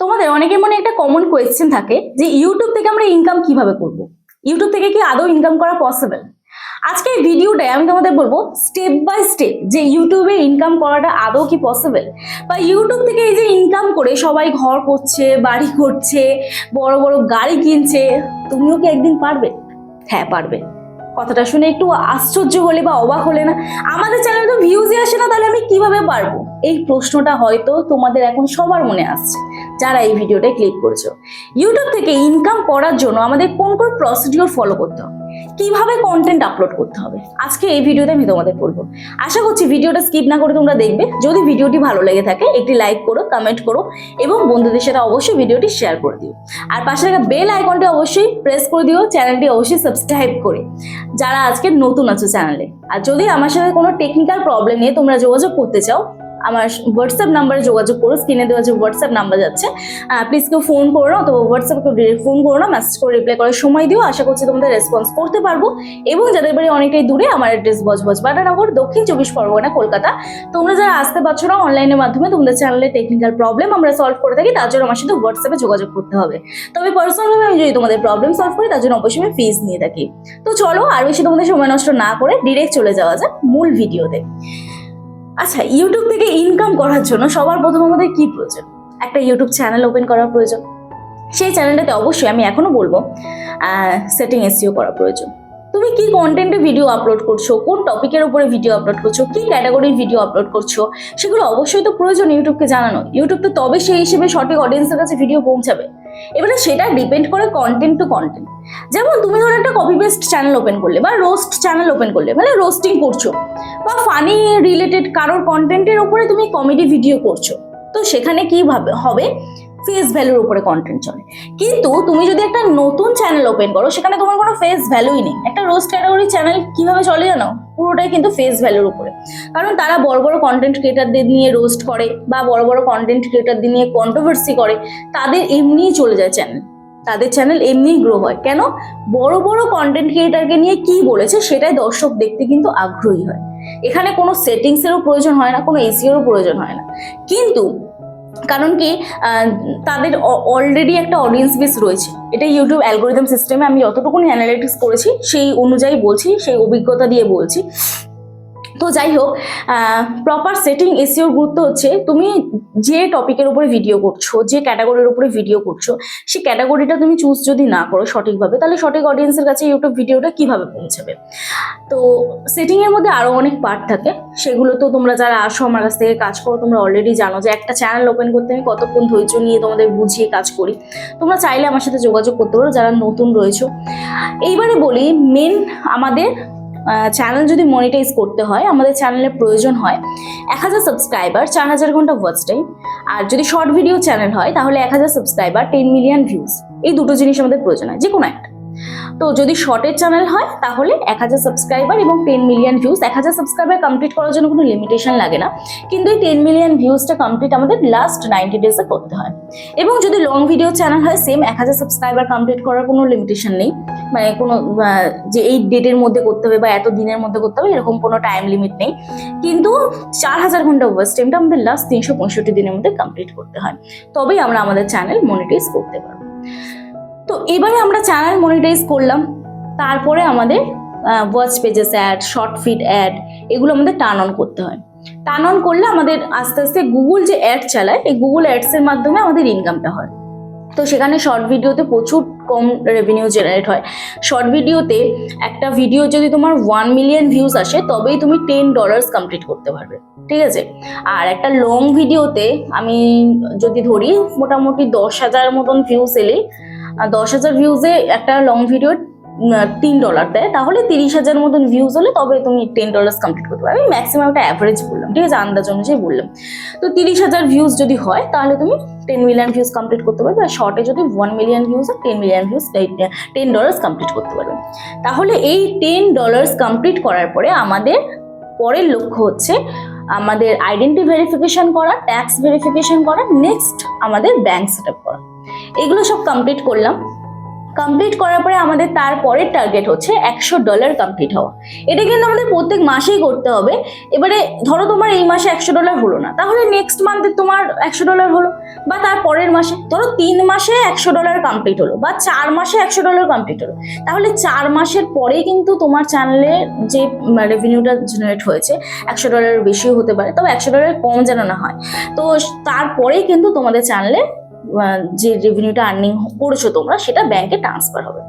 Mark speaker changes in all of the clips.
Speaker 1: তোমাদের অনেকের মনে একটা কমন কোয়েশ্চেন থাকে যে ইউটিউব থেকে আমরা ইনকাম কীভাবে করব? ইউটিউব থেকে কি আদৌ ইনকাম করা পসিবল আজকে এই ভিডিওটায় আমি তোমাদের বলব স্টেপ বাই স্টেপ যে ইউটিউবে ইনকাম করাটা আদৌ কি পসিবল বা ইউটিউব থেকে এই যে ইনকাম করে সবাই ঘর করছে, বাড়ি করছে, বড় বড় গাড়ি কিনছে, তুমিও কি একদিন পারবে? হ্যাঁ পারবে। কথাটা শুনে একটু আশ্চর্য হলে বা অবাক হলে না? আমাদের চ্যানেলে তো ভিউজই আসে না, তাহলে আমি কীভাবে পারব? এই প্রশ্নটা হয়তো তোমাদের এখন সবার মনে আসছে। যারা এই ভিডিওটা ক্লিক করেছ। ইউটিউব থেকে ইনকাম করার জন্য আমাদের কোন কোন প্রসিডিওর ফলো করতে হবে? কীভাবে কন্টেন্ট আপলোড করতে হবে? আজকে এই ভিডিওতে আমি তোমাদের বলব। আশা করছি ভিডিওটা স্কিপ না করে তোমরা দেখবে। যদি ভিডিওটি ভালো লেগে থাকে, একটি লাইক করো কমেন্ট করো এবং বন্ধুদের সাথে অবশ্যই ভিডিওটি শেয়ার করে দিও। আর পাশে থাকা বেল আইকনটি অবশ্যই প্রেস করে দিও চ্যানেলটি অবশ্যই সাবস্ক্রাইব করে। যারা আজকে নতুন আছো চ্যানেলে আর যদি আমার সাথে কোনো টেকনিক্যাল প্রবলেম নিয়ে তোমরা যোগাযোগ করতে চাও আমার হোয়াটসঅ্যাপ নাম্বারে যোগাযোগ করো স্ক্রিনে দেওয়া যে হোয়াটসঅ্যাপ নাম্বার যাচ্ছে। প্লিজ কেউ ফোন করো না, অথবা হোয়াটসঅ্যাপে কেউ ডিরেক্ট ফোন করো না মেসেজ করে রিপ্লাই করার সময় দিও। আশা করছি তোমাদের রেসপন্স করতে পারব। এবং যাদের বাড়ি অনেকটাই দূরে, আমার অ্যাড্রেস বজবজ বাটানগর, দক্ষিণ চব্বিশ পরগনা, কলকাতা। তোমরা যারা আসতে পারছ না অনলাইনের মাধ্যমে, তোমাদের চ্যানেলের টেকনিক্যাল প্রবলেম আমরা সলভ করে থাকি, তার জন্য আমার সাথে হোয়াটসঅ্যাপে যোগাযোগ করতে হবে। তবে পার্সোনালভাবে আমি যদি তোমাদের প্রবলেম সলভ করি, তার জন্য অবশ্যই আমি ফিস নিয়ে থাকি। তো চলো, আর বেশি তোমাদের সময় নষ্ট না করে ডিরেক্ট চলে যাওয়া যাক মূল ভিডিওতে আচ্ছা ইউটিউব থেকে ইনকাম করার জন্য সবার প্রথম আমাদের কি প্রয়োজন? একটা ইউটিউব চ্যানেল ওপেন করার প্রয়োজন। সেই চ্যানেলটাতে অবশ্যই আমি এখনও বলব সেটিং এসিও করা প্রয়োজন। তুমি কি কন্টেন্টে ভিডিও আপলোড করছ? কোন টপিকের উপরে ভিডিও আপলোড করছ? কি ক্যাটাগরির ভিডিও আপলোড করছ? সেগুলো অবশ্যই তো প্রয়োজন ইউটিউবকে জানানো। ইউটিউব তো তবে সেই হিসেবে সঠিক অডিয়েন্সের কাছে ভিডিও পৌঁছাবে। এবারে সেটা ডিপেন্ড করে কন্টেন্ট টু কন্টেন্ট যেমন তুমি ধরো একটা কপি পেস্ট চ্যানেল ওপেন করলে বা রোস্ট চ্যানেল ওপেন করলে মানে রোস্টিং করছ বা ফানি রিলেটেড কারোর কন্টেন্টের উপরে তুমি কমেডি ভিডিও করছ, তো সেখানে কি হবে? ফেস ভ্যালুর উপরে কন্টেন্ট চলে। কিন্তু তুমি যদি একটা নতুন চ্যানেল ওপেন করো, সেখানে তোমার কোনো ফেস ভ্যালুই নেই। একটা রোস্ট ক্যাটাগরি চ্যানেল কীভাবে চলে জানো? পুরোটাই কিন্তু ফেস ভ্যালুর উপরে। কারণ তারা বড় বড় কন্টেন্ট ক্রিয়েটারদের নিয়ে রোস্ট করে বা বড় বড় কন্টেন্ট ক্রিয়েটারদের নিয়ে কন্ট্রোভার্সি করে, তাদের এমনিই চলে যায় চ্যানেল তাদের চ্যানেল এমনিই গ্রো হয়। কেন? বড় বড় কন্টেন্ট ক্রিয়েটারকে নিয়ে কি বলেছে সেটাই দর্শক দেখতে কিন্তু আগ্রহী হয়। এখানে কোনো সেটিংসেরও প্রয়োজন হয় না, কোনো এসিওরও প্রয়োজন হয় না। কিন্তু কারণ কি তাদের অলরেডি একটা অডিয়েন্স বেস রয়েছে। এটা ইউটিউব অ্যালগোরিদম সিস্টেমে আমি যতটুকুনি অ্যানালিটিক্স করেছি, সেই অনুযায়ী বলছি, সেই অভিজ্ঞতা দিয়ে বলছি। তো যাই হোক প্রপার সেটিং এসিওর গুরুত্ব হচ্ছে তুমি যে টপিকের উপরে ভিডিও করছ, যে ক্যাটাগরির উপরে ভিডিও করছ, সেই ক্যাটাগরিটা তুমি চুজ যদি না করো সঠিকভাবে, তাহলে সঠিক অডিয়েন্সের কাছে ইউটিউব ভিডিওটা কীভাবে পৌঁছাবে? তো সেটিংয়ের মধ্যে আরও অনেক পার্ট থাকে, সেগুলো তো তোমরা যারা আসো আমার কাছ থেকে কাজ করো, তোমরা অলরেডি জানো যে একটা চ্যানেল ওপেন করতে আমি কতক্ষণ ধৈর্য নিয়ে তোমাদের বুঝিয়ে কাজ করি। তোমরা চাইলে আমার সাথে যোগাযোগ করতে পারো, যারা নতুন রয়েছো। এইবারে বলি মেন আমাদের চ্যানেল যদি মনিটাইজ করতে হয়, আমাদের চ্যানেলের প্রয়োজন হয় এক হাজার সাবস্ক্রাইবার চার হাজার ঘণ্টা ওয়াচ টাইম আর যদি শর্ট ভিডিও চ্যানেল হয়, তাহলে এক হাজার সাবস্ক্রাইবার টেন মিলিয়ন ভিউজ এই দুটো জিনিস আমাদের প্রয়োজন হয় যে কোনো একটা। তো যদি শর্টের চ্যানেল হয়, তাহলে এক হাজার সাবস্ক্রাইবার এবং টেন মিলিয়ন ভিউজ এক হাজার সাবস্ক্রাইবার কমপ্লিট করার জন্য কোনো লিমিটেশন লাগে না। কিন্তু এই টেন মিলিয়ন ভিউজটা কমপ্লিট আমাদের লাস্ট নাইনটি ডেজে করতে হয়। এবং যদি লং ভিডিও চ্যানেল হয় সেম এক হাজার সাবস্ক্রাইবার কমপ্লিট করার কোনো লিমিটেশন নেই। মানে কোনো যে এই ডেটের মধ্যে করতে হবে বা এত দিনের মধ্যে করতে হবে, এরকম কোনো টাইম লিমিট নেই। কিন্তু চার হাজার ঘণ্টা ওয়াচ টাইমটা আমাদের লাস্ট তিনশো পঁয়ষট্টি দিনের মধ্যে কমপ্লিট করতে হয়। তবেই আমরা আমাদের চ্যানেল মনিটাইজ করতে পারব। তো এবারে আমরা চ্যানেল মনিটাইজ করলাম, তারপরে আমাদের watch pages ad short fit ad এগুলো আমাদের টার্ন অন করতে হয়। টার্ন অন করলে আমাদের আস্তে আস্তে গুগল যে অ্যাড চালায়, এই গুগল অ্যাডসের মাধ্যমে আমাদের ইনকামটা হয়। তো সেখানে শর্ট ভিডিওতে প্রচুর কম রেভিনিউ জেনারেট হয়। শর্ট ভিডিওতে একটা ভিডিও যদি তোমার ওয়ান মিলিয়ন ভিউজ আসে, তবেই তুমি টেন ডলার্স কমপ্লিট করতে পারবে। ঠিক আছে? আর একটা লং ভিডিওতে আমি যদি ধরি, মোটামুটি দশ হাজার মতন ভিউজ এলেই দশ হাজার ভিউজে একটা লং ভিডিও তিন ডলার দেয়। তাহলে তিরিশ হাজার মতন ভিউজ হলে তবে তুমি টেন ডলার্স কমপ্লিট করতে পারবে। আমি ম্যাক্সিমাম একটা অ্যাভারেজ বললাম, ঠিক আছে? আন্দাজ অনুযায়ী বললাম। তো তিরিশ হাজার ভিউজ যদি হয়, তাহলে তুমি টেন মিলিয়ন ভিউজ কমপ্লিট করতে পারবে। আর শর্টে যদি ওয়ান মিলিয়ন ভিউজ হয় ten million views ten dollars complete করতে পারবে। তাহলে এই টেন ডলার্স কমপ্লিট করার পরে আমাদের পরের লক্ষ্য হচ্ছে আমাদের আইডেন্টি ভেরিফিকেশন করা ট্যাক্স ভেরিফিকেশন করা নেক্সট আমাদের ব্যাংক সেট আপ করা। এগুলো সব কমপ্লিট করলাম। কমপ্লিট করার পরে আমাদের তারপরের টার্গেট হচ্ছে একশো ডলার কমপ্লিট হওয়া। এটা কিন্তু আমাদের প্রত্যেক মাসেই করতে হবে। এবারে ধরো তোমার এই মাসে একশো ডলার হলো না, তাহলে নেক্সট মান্থে তোমার একশো ডলার হলো বা তার পরের মাসে, ধরো তিন মাসে একশো ডলার কমপ্লিট হলো বা চার মাসে একশো ডলার কমপ্লিট হলো। তাহলে চার মাসের পরে কিন্তু তোমার চ্যানেলে যে রেভিনিউটা জেনারেট হয়েছে, একশো ডলারের বেশিও হতে পারে, তবে একশো ডলার কম যেন না হয়। তো তারপরেই কিন্তু তোমাদের চ্যানেলে যে রেভিনিউটা আর্নিং করেছ তোমরা, সেটা ব্যাংকে ট্রান্সফার হবে।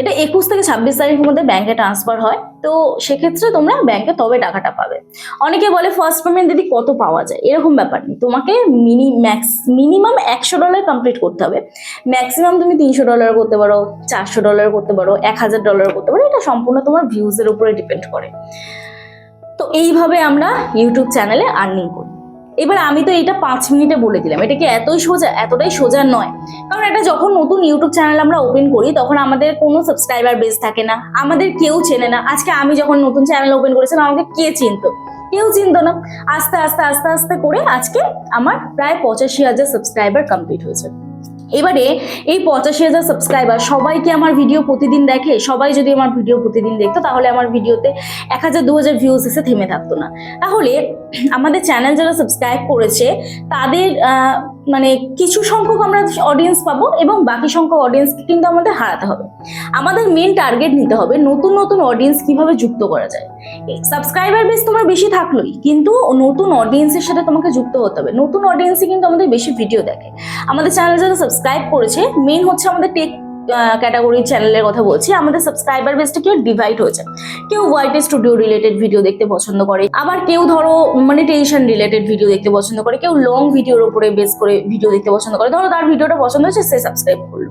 Speaker 1: এটা একুশ থেকে ছাব্বিশ তারিখের মধ্যে ব্যাংকে ট্রান্সফার হয়, তো সেক্ষেত্রে তোমরা ব্যাংকে তবে টাকাটা পাবে। অনেকে বলে ফার্স্ট পেমেন্ট দিদি কত পাওয়া যায়? এরকম ব্যাপার নেই। তোমাকে মিনি ম্যাক্স মিনিমাম একশো ডলার কমপ্লিট করতে হবে। ম্যাক্সিমাম তুমি তিনশো ডলার করতে পারো, চারশো ডলার করতে পারো, এক হাজার ডলার করতে পারো, এটা সম্পূর্ণ তোমার ভিউজের উপরে ডিপেন্ড করে। তো এইভাবে আমরা ইউটিউব চ্যানেলে আর্নিং করি। এবার আমি তো এটা পাঁচ মিনিটে বলে দিলাম। এটা কি এতই সোজা? এতটাই সোজা নয়। কারণ এটা যখন নতুন ইউটিউব চ্যানেল আমরা ওপেন করি, তখন আমাদের কোনো সাবস্ক্রাইবার বেস থাকে না। আমাদের কেউ চেনে না। আজকে আমি যখন নতুন চ্যানেল ওপেন করেছিলাম, আমাকে কে চিনতো? কেউ চিনতো না। আস্তে আস্তে আস্তে আস্তে করে আজকে আমার প্রায় পঁচাশি হাজার সাবস্ক্রাইবার কমপ্লিট হয়েছে। এবারে এই পঁচাশি হাজার সাবস্ক্রাইবার সবাই কি আমার ভিডিও প্রতিদিন দেখে? সবাই যদি আমার ভিডিও প্রতিদিন দেখতো, তাহলে আমার ভিডিওতে এক হাজার, দু হাজার ভিউজ এসে থেমে থাকতো না। তাহলে আমাদের চ্যানেল যারা সাবস্ক্রাইব করেছে, তাদের মানে কিছু সংখ্যক আমরা অডিয়েন্স পাবো এবং বাকি সংখ্যক অডিয়েন্সকে কিন্তু আমাদের হারাতে হবে। আমাদের মেন টার্গেট নিতে হবে নতুন নতুন অডিয়েন্স কীভাবে যুক্ত করা যায়। সাবস্ক্রাইবার বেস তোমার বেশি থাকলোই, কিন্তু নতুন অডিয়েন্সের সাথে তোমাকে যুক্ত হতে হবে। নতুন অডিয়েন্সই কিন্তু আমাদের বেশি ভিডিও দেখে। আমাদের চ্যানেল যারা সাবস্ক্রাইব করেছে মেন হচ্ছে আমাদের টেক ক্যাটাগরির চ্যানেলের কথা বলছি, আমাদের সাবস্ক্রাইবার বেসটা কেউ ডিভাইড হয়েছে। কেউ হোয়াইট স্টুডিও রিলেটেড ভিডিও দেখতে পছন্দ করে, আবার কেউ ধরো মনিটেশন রিলেটেড ভিডিও দেখতে পছন্দ করে, কেউ লং ভিডিওর উপরে বেস করে ভিডিও দেখতে পছন্দ করে, ধরো তার ভিডিওটা পছন্দ হয়েছে, সে সাবস্ক্রাইব করল।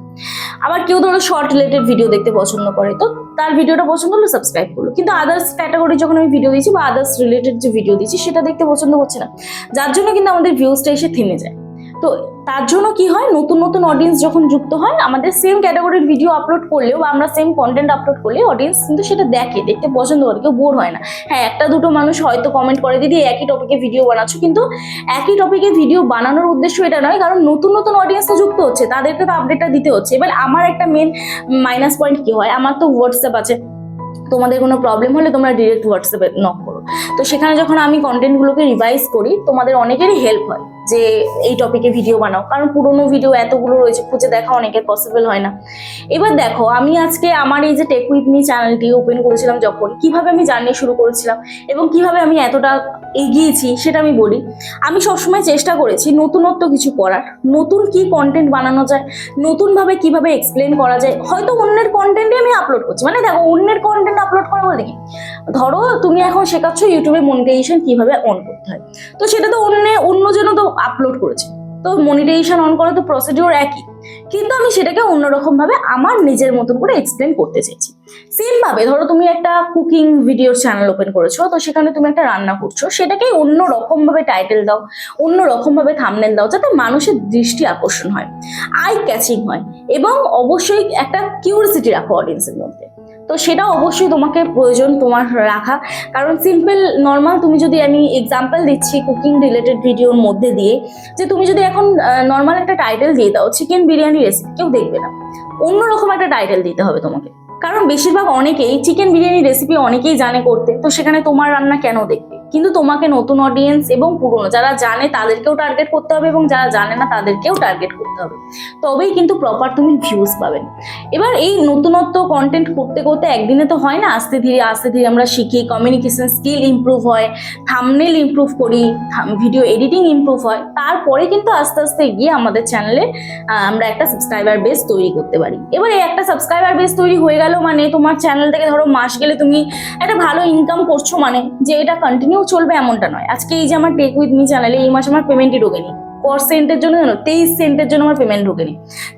Speaker 1: আবার কেউ ধরো শর্ট রিলেটেড ভিডিও দেখতে পছন্দ করে, তো তার ভিডিওটা পছন্দ হলো সাবস্ক্রাইব করল। কিন্তু আদার্স ক্যাটাগরি যখন আমি ভিডিও দিচ্ছি বা আদার্স রিলেটেড যে ভিডিও দিচ্ছি সেটা দেখতে পছন্দ করছে না। যার জন্য কিন্তু আমাদের ভিউজটা এসে থেমে যায়। তো তার জন্য কি হয়? নতুন নতুন অডিয়েন্স যখন যুক্ত হয় আমাদের সেম ক্যাটাগরির ভিডিও আপলোড করলেও বা আমরা সেম কন্টেন্ট আপলোড করলে অডিয়েন্স কিন্তু সেটা দেখে, দেখতে পছন্দ করে, কেউ বোর হয় না। হ্যাঁ একটা দুটো মানুষ হয়তো কমেন্ট করে, দিদি একই টপিকে ভিডিও বানাচ্ছ। কিন্তু একই টপিকে ভিডিও বানানোর উদ্দেশ্য এটা নয়, কারণ নতুন নতুন অডিয়েন্স তো যুক্ত হচ্ছে, তাদেরকে তো আপডেটটা দিতে হচ্ছে। এবার আমার একটা মেন মাইনাস পয়েন্ট কি হয়? আমার তো হোয়াটসঅ্যাপ আছে। তোমাদের কোনো প্রবলেম হলে তোমরা ডিরেক্ট হোয়াটসঅ্যাপে নক করো। তো সেখানে যখন আমি কন্টেন্টগুলোকে রিভাইজ করি, তোমাদের অনেকেরই হেল্প হয়। যে এই টপিকে ভিডিও বানাও। কারণ পুরোনো ভিডিও এতগুলো রয়েছে, খুঁজে দেখা অনেকের পসিবল হয় না। এবার দেখো, আমি আজকে আমার এই যে টেক উইথ মি চ্যানেলটি ওপেন করেছিলাম যখন, কীভাবে আমি জার্নি শুরু করেছিলাম এবং কীভাবে আমি এতটা এগিয়েছি সেটা আমি বলি। আমি সবসময় চেষ্টা করেছি নতুনত্ব কিছু করার। নতুন কি কন্টেন্ট বানানো যায়, নতুনভাবে কীভাবে এক্সপ্লেন করা যায়, হয়তো অন্যের কন্টেন্টই আমি আপলোড করছি। মানে দেখো, অন্যের কন্টেন্ট আপলোড করা বলতে কি? ধরো, তুমি এখন শেখাচ্ছ ইউটিউবে মনিটাইজেশন কীভাবে অন করতে। হয়। তো সেটা তো অন্য অন্যজন তো আপলোড করেছে। তো মনিটাইজেশন অন করা তো প্রসিডিওর একই। কিন্তু আমি সেটাকে অন্যরকম ভাবে আমার নিজের মতন করে এক্সপ্লেন করতে চাইছি। সেম ভাবে ধরো তুমি একটা কুকিং ভিডিও চ্যানেল ওপেন করেছ, তো সেখানে তুমি একটা রান্না করছ সেটাকে অন্য রকম ভাবে টাইটেল দাও অন্য রকম ভাবে থামনেল দাও, যাতে মানুষের দৃষ্টি আকর্ষণ হয় আই ক্যাচিং হয়, এবং অবশ্যই একটা কিউরিসিটি রাখো অডিয়েন্সের মধ্যে। তো সেটা অবশ্যই তোমাকে প্রয়োজন তোমার রাখা। কারণ সিম্পল নর্মাল তুমি যদি আমি এক্সাম্পল দিচ্ছি কুকিং রিলেটেড ভিডিওর মধ্যে দিয়ে, যে তুমি যদি এখন নর্মাল একটা টাইটেল দিয়ে দাও চিকেন বিরিয়ানি রেসিপি কেউ দেখবে না। অন্যরকম একটা টাইটেল দিতে হবে তোমাকে। কারণ বেশিরভাগ অনেকেই চিকেন বিরিয়ানি রেসিপি অনেকেই জানে করতে, তো সেখানে তোমার রান্না কেন দেখবে? কিন্তু তোমাকে নতুন অডিয়েন্স এবং পুরনো, যারা জানে তাদেরকেও টার্গেট করতে হবে এবং যারা জানে না তাদেরকেও টার্গেট করতে হবে। তবেই কিন্তু প্রপার তুমি ভিউজ পাবেন এবার এই নতুনত্ব কন্টেন্ট করতে করতে একদিনে তো হয় না, আস্তে ধীরে আস্তে ধীরে আমরা শিখি কমিউনিকেশন স্কিল ইমপ্রুভ হয় থামনেল ইমপ্রুভ করি ভিডিও এডিটিং ইমপ্রুভ হয়, তারপরে কিন্তু আস্তে আস্তে গিয়ে আমাদের চ্যানেলে আমরা একটা সাবস্ক্রাইবার বেস তৈরি করতে পারি। এবার এই একটা সাবস্ক্রাইবার বেস তৈরি হয়ে গেল মানে তোমার চ্যানেল থেকে ধরো মাস গেলে তুমি একটা ভালো ইনকাম করছ মানে যে এটা কন্টিনিউ চলবে এমনটা নয়। আজকে এই যে আমার টেক উইথ মি চ্যানেলে এই মাসে আমার পেমেন্টই ঢোকেনি। কর সেন্টের জন্য জানো? তেইশ সেন্টের জন্য আমার পেমেন্ট ঢোকেনি।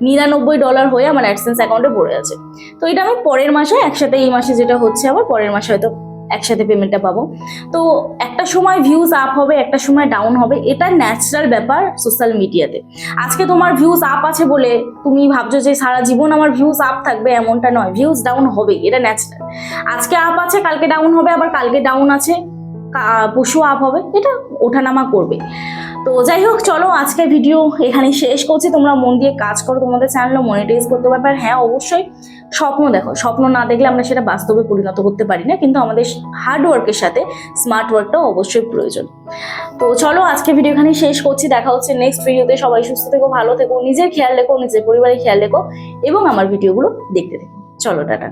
Speaker 1: নিরানব্বই ডলার হয়ে আমার অ্যাডসেন্স অ্যাকাউন্টে পড়ে আছে। তো এটা আমি পরের মাসে, একসাথে এই মাসে যেটা হচ্ছে আবার পরের মাসে হয়তো একসাথে পেমেন্টটা পাবো। তো একটা সময় ভিউজ আপ হবে, একটা সময় ডাউন হবে, এটা ন্যাচারাল ব্যাপার সোশ্যাল মিডিয়াতে আজকে তোমার ভিউজ আপ আছে বলে তুমি ভাবছ যে সারা জীবন আমার ভিউজ আপ থাকবে, এমনটা নয়। ভিউজ ডাউন হবে এটা ন্যাচারাল আজকে আপ আছে, কালকে ডাউন হবে, আবার কালকে ডাউন আছে। পশু আপ হবে, এটা ওঠানামা করবে। তো যাই হোক, চলো আজকে ভিডিও এখানে শেষ করছি। তোমরা মন দিয়ে কাজ করো, তোমাদের চ্যানেলও মনিটাইজ করতে পারবে। হ্যাঁ অবশ্যই স্বপ্ন দেখো, স্বপ্ন না দেখলে আমরা সেটা বাস্তবে পরিণত করতে পারি না, কিন্তু আমাদের হার্ডওয়ার্কের সাথে স্মার্ট ওয়ার্কটাও অবশ্যই প্রয়োজন। তো চলো আজকে ভিডিও এখানে শেষ করছি। দেখা হচ্ছে নেক্সট ভিডিওতে সবাই সুস্থ থেকো, ভালো থেকো, নিজের খেয়াল রেখো, নিজের পরিবারের খেয়াল রেখো, এবং আমার ভিডিওগুলো দেখতে থেকো। চলো, টাটা।